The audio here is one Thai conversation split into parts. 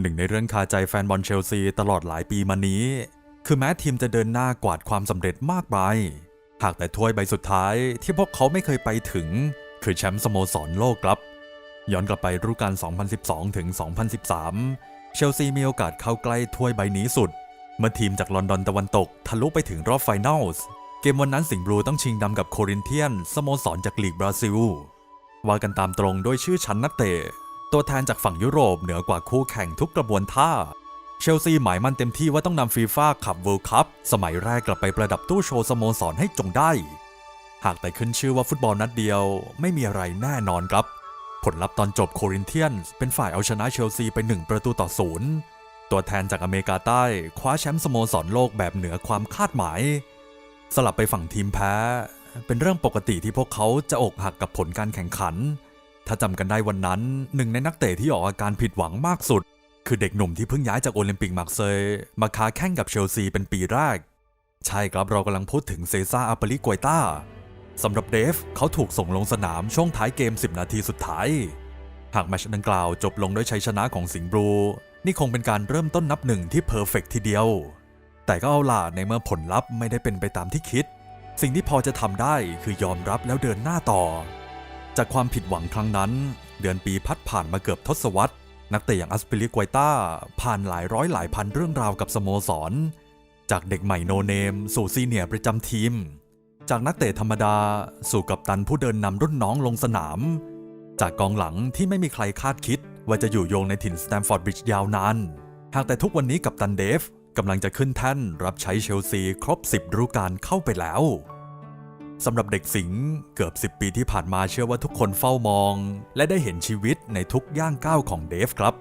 หนึ่งในเรื่องคาใจแฟนบอลเชลซีตลอดหลายปีมานี้ คือแม้ทีมจะเดินหน้ากวาดความสำเร็จมากมายหากแต่ถ้วยใบสุดท้ายที่พวกเขาไม่เคยไปถึง คือแชมป์สโมสรโลกครับ ย้อนกลับไปฤดูกาล 2012 ถึง 2013 เชลซีมีโอกาสเข้าใกล้ถ้วยใบนี้สุด เมื่อทีมจากลอนดอนตะวันตกทะลุไปถึงรอบไฟนอลส์เกมวันนั้นสิงห์บลูต้องชิงดำกับโครินเทียนสโมสรจากลีกบราซิลว่ากันตามตรงโดยชื่อชั้นนักเตะ ตัวแทนจากฝั่งยุโรปเหนือกว่าคู่แข่งทุกกระบวนท่า เชลซีหมายมั่นเต็มที่ว่าต้องนำฟีฟ่าขับเวิลด์คัพสมัยแรกกลับไปประดับตู้โชว์สโมสรให้จงได้ หากแต่ขึ้นชื่อว่าฟุตบอลนัดเดียวไม่มีอะไรแน่นอนครับ ผลลัพธ์ตอนจบโครินเทียนเป็นฝ่ายเอาชนะเชลซีไป1ประตูต่อศูนย์ตัวแทนจากอเมริกาใต้คว้าแชมป์สโมสรโลกแบบเหนือความคาดหมาย สลับไปฝั่งทีมแพ้ เป็นเรื่องปกติที่พวกเขาจะอกหักกับผลการแข่งขัน ถ้าจำกันได้วันนั้น หนึ่งในนักเตะที่ออกอาการผิดหวังมากสุด คือเด็กหนุ่มที่เพิ่งย้ายจากโอลิมปิกมาร์เซย์มาค้าแข่งกับเชลซีเป็นปีแรก ใช่ครับเรากำลังพูดถึงเซซ่าอาปาลิกวยต้าสำหรับเดฟเขาถูกส่งลงสนามช่วงท้ายเกม 10 นาทีสุดท้าย หากแมชดังกล่าวจบลงด้วยชัยชนะของสิงห์บลู นี่คงเป็นการเริ่มต้นนับหนึ่งที่เพอร์เฟกทีเดียว แต่ก็เอาล่ะในเมื่อผลลัพธ์ไม่ได้เป็นไปตามที่คิด สิ่งที่พอจะทำได้คือยอมรับแล้วเดินหน้าต่อ จากความผิดหวังครั้งนั้น เดือนปีพัดผ่านมาเกือบทศวรรษ นักเตะอย่างอัสปิลิกวยต้า ผ่านหลายร้อยหลายพันเรื่องราวกับสโมสร จากเด็กใหม่โนเนม สู่ซีเนียร์ประจำทีม จากนักเตะธรรมดา สู่กัปตันผู้เดินนำรุ่นน้องลงสนาม จากกองหลังที่ไม่มีใครคาดคิด ว่าจะอยู่โยงในถิ่นสแตมฟอร์ดบริดจ์ยาวนานหากแต่ทุกวันนี้กัปตันเดฟกำลังจะขึ้นแท่นรับใช้เชลซีครบ 10ฤดูกาลเข้าไปแล้ว สำหรับเด็กสิงห์เกือบ 10 ปีที่ผ่านมาเชื่อว่าทุกคนเฝ้ามอง และได้เห็นชีวิตในทุกย่างก้าวของเดฟครับ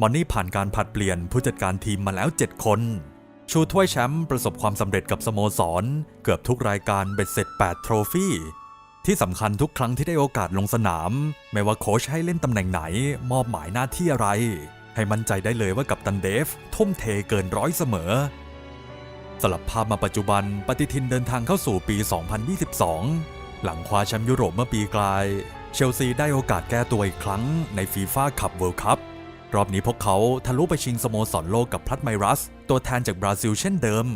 มอนนี่ผ่านการผัดเปลี่ยนผู้จัดการทีมมาแล้ว 7 คน ชูถ้วยแชมป์ประสบความสำเร็จกับสโมสร เกือบทุกรายการเบ็ดเสร็จ 8 โทรฟี่ที่สำคัญทุกครั้งที่ได้โอกาสลงสนาม ไม่ว่าโค้ชให้เล่นตำแหน่งไหน มอบหมายหน้าที่อะไร ให้มั่นใจได้เลยว่ากับตันเดฟ ทุ่มเทเกินร้อยเสมอ สลับภาพมาปัจจุบันปฏิทินเดินทางเข้าสู่ปี 2022 หลังคว้าแชมป์ยุโรปเมื่อปีกลาย เชลซีได้โอกาสแก้ตัวอีกครั้งในฟีฟ่าคัพเวิลด์คัพรอบนี้พวกเขาทะลุไปชิงสโมสรโลกกับพลัดไมรัส ตัวแทนจากบราซิลเช่นเดิม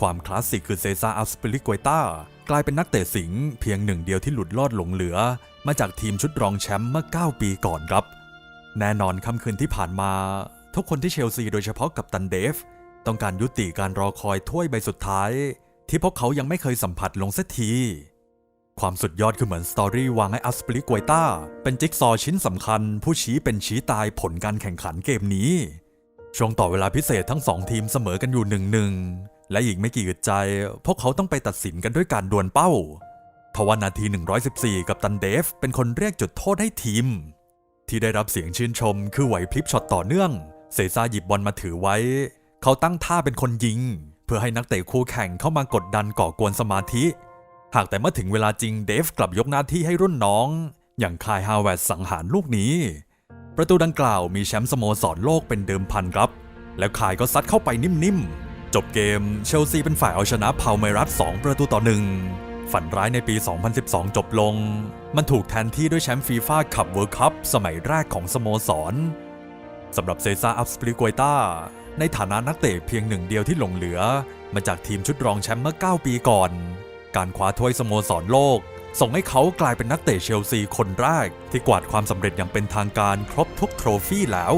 ความคลาสสิกคือเซซาอัสปิลิกวยต้ากลายเป็นนักเตะสิงเพียงหนึ่งเดียวที่หลุดลอดหลงเหลือ มาจากทีมชุดรองแชมป์เมื่อ 9 ปีก่อนครับ แน่นอนค่ำคืนที่ผ่านมา ทุกคนที่เชลซีโดยเฉพาะกับตันเดฟ ต้องการยุติการรอคอยถ้วยใบสุดท้าย ที่พวกเขายังไม่เคยสัมผัสลงสักที ความสุดยอดคือเหมือนสตอรี่วางให้อัสปลิกวยต้า เป็นจิ๊กซอว์ชิ้นสำคัญ ผู้ชี้เป็นชี้ตายผลการแข่งขันเกมนี้ ช่วงต่อเวลาพิเศษทั้งสองทีมเสมอกันอยู่หนึ่งหนึ่งและอีกไม่กี่อึดใจ พวกเขาต้องไปตัดสินกันด้วยการดวลเป้าทว่านาที 114 กับตันเดฟ เป็นคนเรียกจุดโทษให้ทีม ที่ได้รับเสียงชื่นชมคือไหวพลิบช็อตต่อเนื่อง เซซ่าหยิบบอลมาถือไว้ เขาตั้งท่าเป็นคนยิง เพื่อให้นักเตะคู่แข่งเข้ามากดดันก่อกวนสมาธิ หากแต่เมื่อถึงเวลาจริงเดฟกลับยกหน้าที่ให้รุ่นน้อง อย่างคายฮาวเวร์ดสังหารลูกนี้ ประตูดังกล่าวมีแชมป์สโมสรโลกเป็นเดิมพันครับ แล้วคายก็ซัดเข้าไปนิ่มๆ จบเกมเชลซีเป็นฝ่ายเอาชนะพาวเมรัส2ประตูต่อหนึ่งฝันร้ายในปี 2012 จบลง มันถูกแทนที่ด้วยแชมป์ฟีฟ่าคัพเวิลด์คัพสมัยแรกของสโมสรสำหรับเซซ่าอัพสปริกวยต้า ในฐานะนักเตะเพียงหนึ่งเดียวที่หลงเหลือ มาจากทีมชุดรองแชมป์เมื่อ 9 ปีก่อน การคว้าถ้วยสโมสรโลก ส่งให้เขากลายเป็นนักเตะเชลซีคนแรก ที่กวาดความสำเร็จอย่างเป็นทางการครบทุกโทรฟี่แล้ว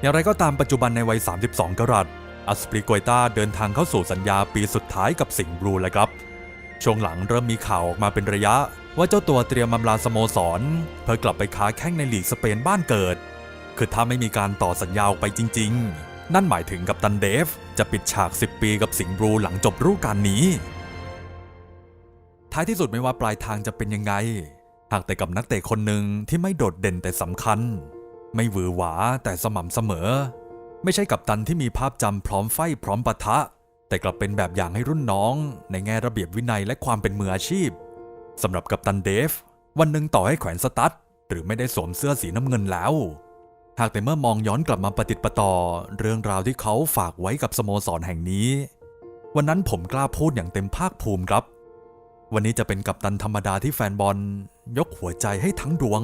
อย่างไรก็ตามปัจจุบันในวัย 32 กรัตอัสปริกวยตาเดินทางเข้าสู่สัญญาปีสุดท้ายกับสิงห์บลูแล้วครับ ช่วงหลังเริ่มมีข่าวออกมาเป็นระยะ ว่าเจ้าตัวเตรียมอำลาสโมสร เพื่อกลับไปค้าแข้งในลีกสเปนบ้านเกิด คือถ้าไม่มีการต่อสัญญาออกไปจริง ๆ นั่นหมายถึงกับตันเดฟ จะปิดฉาก 10 ปีกับสิงห์บลูหลังจบฤดูกาลนี้ ท้ายที่สุดไม่ว่าปลายทางจะเป็นยังไง หากแต่กับนักเตะคนหนึ่งที่ไม่โดดเด่นแต่สำคัญ ไม่หวือหวาแต่สม่ำเสมอ ไม่ใช่กับตันที่มีภาพจำพร้อมไฟพร้อมปะทะ แต่กลับเป็นแบบอย่างให้รุ่นน้อง ในแง่ระเบียบวินัยและความเป็นมืออาชีพสำหรับกัปตันเดฟ วันหนึ่งต่อให้แขวนสตั๊ดหรือไม่ได้สวมเสื้อสีน้ำเงินแล้ว หากแต่เมื่อมองย้อนกลับมาปฏิติประต่อ เรื่องราวที่เขาฝากไว้กับสโมสรแห่งนี้ วันนั้นผมกล้าพูดอย่างเต็มภาคภูมิครับ วันนี้จะเป็นกัปตันธรรมดาที่แฟนบอลยกหัวใจให้ทั้งดวง